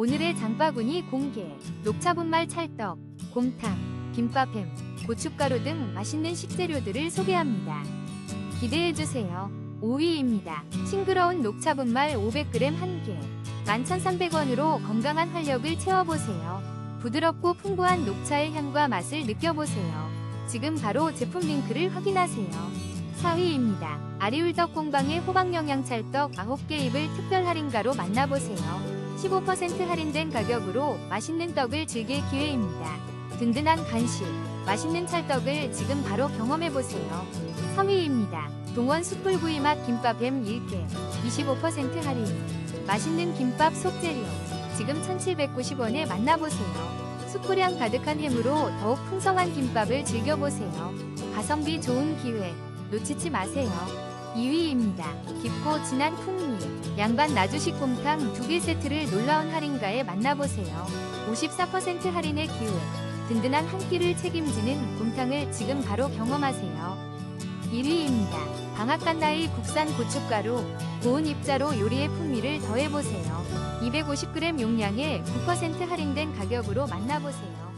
오늘의 장바구니 공개, 녹차분말 찰떡, 곰탕, 김밥햄, 고춧가루 등 맛있는 식재료들을 소개합니다. 기대해주세요. 5위입니다. 싱그러운 녹차분말 500g 1개, 11,300원으로 건강한 활력을 채워보세요. 부드럽고 풍부한 녹차의 향과 맛을 느껴보세요. 지금 바로 제품 링크를 확인하세요. 4위입니다. 아리울떡 공방의 호박 영양 찰떡 9개 입을 특별 할인가로 만나보세요. 15% 할인된 가격으로 맛있는 떡을 즐길 기회입니다. 든든한 간식, 맛있는 찰떡을 지금 바로 경험해보세요. 3위입니다. 동원 숯불구이 맛 김밥 햄 1개, 25% 할인. 맛있는 김밥 속재료, 지금 1790원에 만나보세요. 숯불향 가득한 햄으로 더욱 풍성한 김밥을 즐겨보세요. 가성비 좋은 기회, 놓치지 마세요. 2위입니다. 깊고 진한 풍미, 양반 나주식 곰탕 2개 세트를 놀라운 할인가에 만나보세요. 54% 할인의 기회, 든든한 한 끼를 책임지는 곰탕을 지금 바로 경험하세요. 1위입니다. 방앗간나이 국산 고춧가루, 고운 입자로 요리의 풍미를 더해보세요. 250g 용량에 9% 할인된 가격으로 만나보세요.